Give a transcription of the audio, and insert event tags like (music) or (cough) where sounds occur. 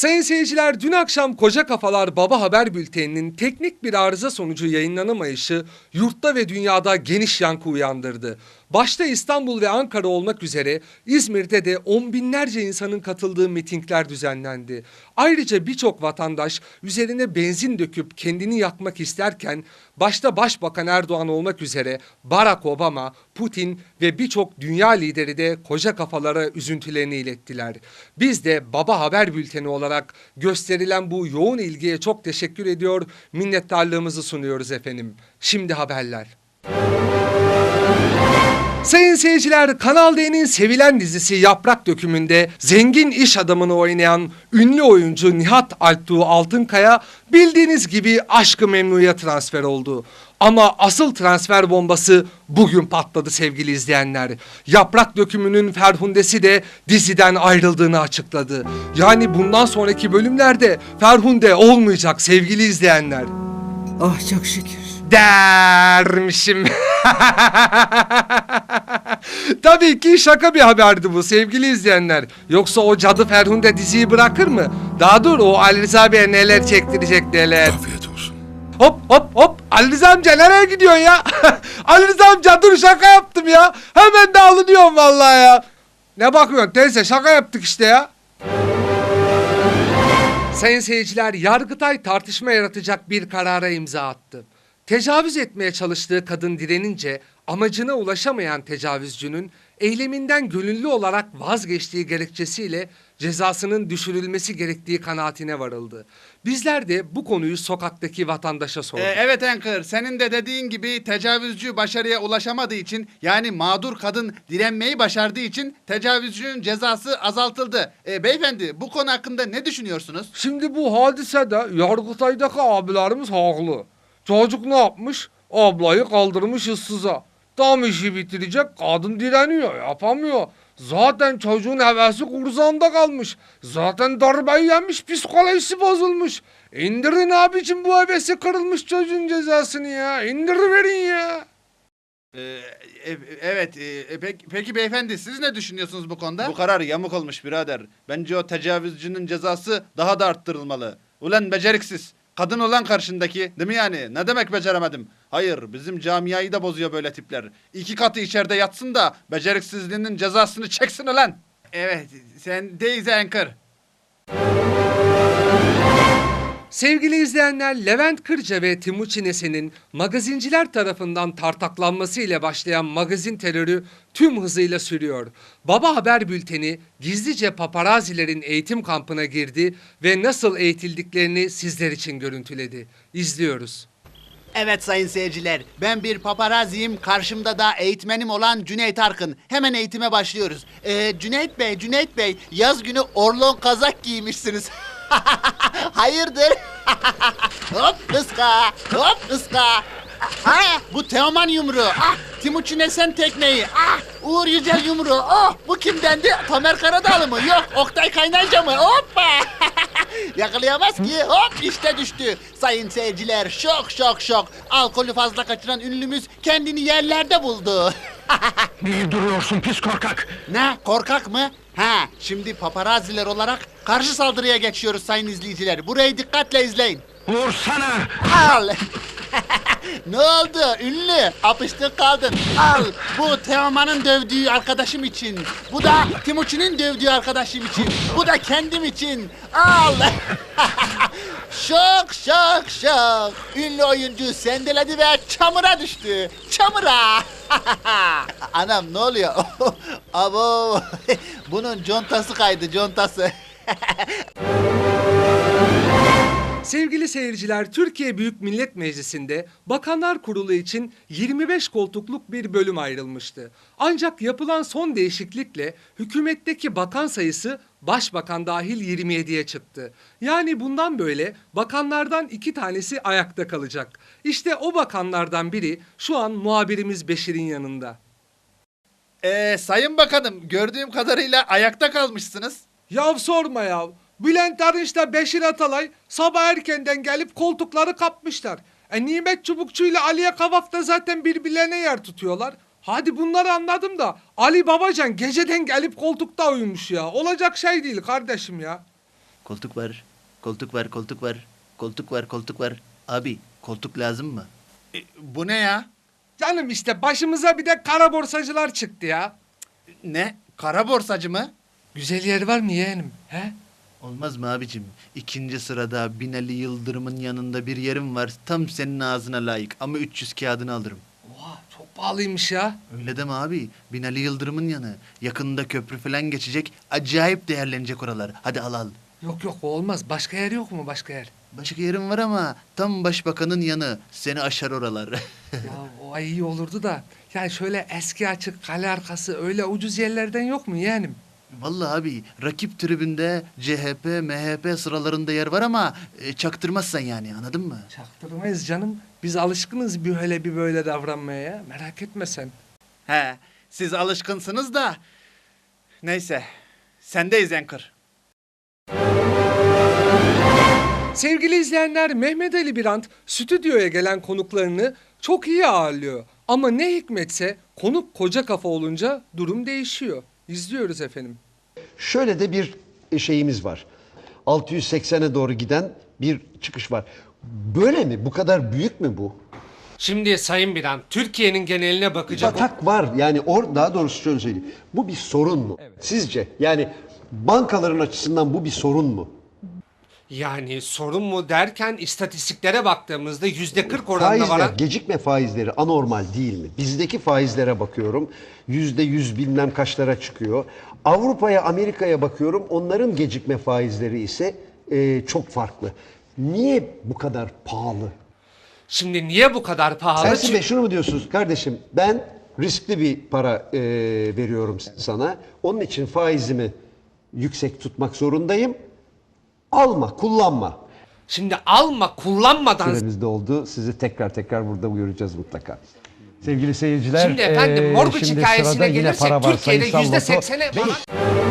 Sayın seyirciler dün akşam Koca Kafalar Baba Haber Bülteni'nin teknik bir arıza sonucu yayınlanamayışı yurtta ve dünyada geniş yankı uyandırdı. Başta İstanbul ve Ankara olmak üzere İzmir'de de on binlerce insanın katıldığı mitingler düzenlendi. Ayrıca birçok vatandaş üzerine benzin döküp kendini yakmak isterken başta Başbakan Erdoğan olmak üzere Barack Obama, Putin ve birçok dünya lideri de koca kafalara üzüntülerini ilettiler. Biz de Baba Haber Bülteni olarak gösterilen bu yoğun ilgiye çok teşekkür ediyor, minnettarlığımızı sunuyoruz efendim. Şimdi haberler. Sayın seyirciler Kanal D'nin sevilen dizisi Yaprak Dökümü'nde zengin iş adamını oynayan ünlü oyuncu Nihat Alptuğ Altınkaya bildiğiniz gibi aşkı memnuya transfer oldu. Ama asıl transfer bombası bugün patladı sevgili izleyenler. Yaprak Dökümü'nün Ferhundesi de diziden ayrıldığını açıkladı. Yani bundan sonraki bölümlerde Ferhunde olmayacak sevgili izleyenler. Ah çok şükür. Dermişim. (laughs) Tabii ki şaka bir haberdi bu sevgili izleyenler. Yoksa o cadı Ferhunde diziyi bırakır mı? Daha dur o Ali Rıza Bey'e neler çektirecek neler. Afiyet olsun. Hop hop hop Ali Rıza amca nereye gidiyorsun ya? (laughs) Ali Rıza amca dur şaka yaptım ya. Hemen de alınıyorum vallahi ya. Ne bakıyorsun teyze şaka yaptık işte ya. Sayın seyirciler, Yargıtay tartışma yaratacak bir karara imza attı. Tecavüz etmeye çalıştığı kadın direnince amacına ulaşamayan tecavüzcünün eyleminden gönüllü olarak vazgeçtiği gerekçesiyle cezasının düşürülmesi gerektiği kanaatine varıldı. Bizler de bu konuyu sokaktaki vatandaşa sorduk. Ee, evet Anchor, senin de dediğin gibi tecavüzcü başarıya ulaşamadığı için yani mağdur kadın direnmeyi başardığı için tecavüzcünün cezası azaltıldı. Ee, beyefendi bu konu hakkında ne düşünüyorsunuz? Şimdi bu hadisede Yargıtay'daki abilerimiz haklı. Çocuk ne yapmış? Ablayı kaldırmış ıssıza. Tam işi bitirecek kadın direniyor yapamıyor. Zaten çocuğun hevesi kurzağında kalmış. Zaten darbeyi yemiş psikolojisi bozulmuş. İndirin abicim bu hevesi kırılmış çocuğun cezasını ya. İndiriverin ya. Ee, e- evet, e, peki, peki beyefendi siz ne düşünüyorsunuz bu konuda? Bu karar yamuk olmuş birader. Bence o tecavüzcünün cezası daha da arttırılmalı. Ulan beceriksiz. Kadın olan karşındaki değil mi yani? Ne demek beceremedim? Hayır bizim camiayı da bozuyor böyle tipler. İki katı içeride yatsın da beceriksizliğinin cezasını çeksin ulan. Evet, sen deyiz Anchor. Sevgili izleyenler Levent Kırca ve Timuçin Esen'in magazinciler tarafından tartaklanması ile başlayan magazin terörü tüm hızıyla sürüyor. Baba Haber Bülteni gizlice paparazilerin eğitim kampına girdi ve nasıl eğitildiklerini sizler için görüntüledi. İzliyoruz. Evet sayın seyirciler, ben bir paparaziyim, karşımda da eğitmenim olan Cüneyt Arkın. Hemen eğitime başlıyoruz. Ee, Cüneyt Bey, Cüneyt Bey, yaz günü orlon kazak giymişsiniz. (laughs) (laughs) Hayırdır? (laughs) hop ıska, hop ıska. Ha, bu Teoman yumruğu. Ah, Timuçin Esen tekneyi. Ah, Uğur Yücel yumruğu. Oh, bu kimdendi? Tamer Karadağlı mı? Yok, Oktay Kaynarca mı? Hoppa! (laughs) Yakalayamaz ki. Hop işte düştü. Sayın seyirciler şok şok şok. Alkolü fazla kaçıran ünlümüz kendini yerlerde buldu. Niye duruyorsun pis korkak? ne? Korkak mı? Ha, şimdi paparaziler olarak karşı saldırıya geçiyoruz sayın izleyiciler. Burayı dikkatle izleyin. Vursana! Al. (laughs) ne oldu ünlü? Apıştın kaldın. Al. Bu Teoman'ın dövdüğü arkadaşım için. Bu da Timuçin'in dövdüğü arkadaşım için. Bu da kendim için. Al. (laughs) şok şok şok. Ünlü oyuncu sendeledi ve çamura düştü. Çamura. (laughs) Anam ne oluyor? Abo. Bunun contası kaydı contası. (laughs) Sevgili seyirciler, Türkiye Büyük Millet Meclisi'nde Bakanlar Kurulu için 25 koltukluk bir bölüm ayrılmıştı. Ancak yapılan son değişiklikle hükümetteki bakan sayısı başbakan dahil 27'ye çıktı. Yani bundan böyle bakanlardan iki tanesi ayakta kalacak. İşte o bakanlardan biri şu an muhabirimiz Beşir'in yanında. Ee, sayın bakanım gördüğüm kadarıyla ayakta kalmışsınız. Yav sorma yav. Bülent Arınç'la Beşir Atalay sabah erkenden gelip koltukları kapmışlar. E Nimet Çubukçu ile Aliye Kavaf da zaten birbirlerine yer tutuyorlar. Hadi bunları anladım da Ali Babacan geceden gelip koltukta uyumuş ya. Olacak şey değil kardeşim ya. Koltuk var. Koltuk var, koltuk var. Koltuk var, koltuk var. Abi, koltuk lazım mı? E, bu ne ya? Canım işte başımıza bir de kara borsacılar çıktı ya. Ne? Kara borsacı mı? Güzel yer var mı yeğenim? He? Olmaz mı abicim? İkinci sırada Binali Yıldırım'ın yanında bir yerim var. Tam senin ağzına layık ama 300 kağıdını alırım. Oha çok pahalıymış ya. Öyle deme abi. Binali Yıldırım'ın yanı. Yakında köprü falan geçecek. Acayip değerlenecek oralar. Hadi al al. Yok yok o olmaz. Başka yer yok mu başka yer? Başka yerim var ama tam başbakanın yanı. Seni aşar oralar. (laughs) ya o ay iyi olurdu da. Yani şöyle eski açık kale arkası öyle ucuz yerlerden yok mu yeğenim? Vallahi abi rakip tribünde CHP, MHP sıralarında yer var ama e, çaktırmazsan yani anladın mı? Çaktırmayız canım. Biz alışkınız bir öyle bir böyle davranmaya ya. Merak etme sen. He, siz alışkınsınız da. Neyse, sendeyiz Anchor. Sevgili izleyenler Mehmet Ali Birant stüdyoya gelen konuklarını çok iyi ağırlıyor. Ama ne hikmetse konuk koca kafa olunca durum değişiyor. İzliyoruz efendim. Şöyle de bir şeyimiz var. 680'e doğru giden bir çıkış var. Böyle mi? Bu kadar büyük mü bu? Şimdi Sayın Birant Türkiye'nin geneline bakacak Batak var. Yani or daha doğrusu şöyle söyleyeyim. Bu bir sorun mu? Sizce? Yani bankaların açısından bu bir sorun mu? Yani sorun mu derken istatistiklere baktığımızda yüzde 40 oranına Faizler, varan... gecikme faizleri anormal değil mi? Bizdeki faizlere bakıyorum. Yüzde yüz bilmem kaçlara çıkıyor. Avrupa'ya, Amerika'ya bakıyorum. Onların gecikme faizleri ise e, çok farklı. Niye bu kadar pahalı? Şimdi niye bu kadar pahalı? Ersin Çünkü- Bey şunu mu diyorsunuz? Kardeşim ben riskli bir para e, veriyorum sana. Onun için faizimi yüksek tutmak zorundayım. Alma, kullanma. Şimdi alma kullanmadan Süremiz de oldu. Sizi tekrar tekrar burada göreceğiz mutlaka. Sevgili seyirciler, Şimdi efendim Morguç şimdi hikayesine gelirsek. Türkiye'de yüzde seksene falan...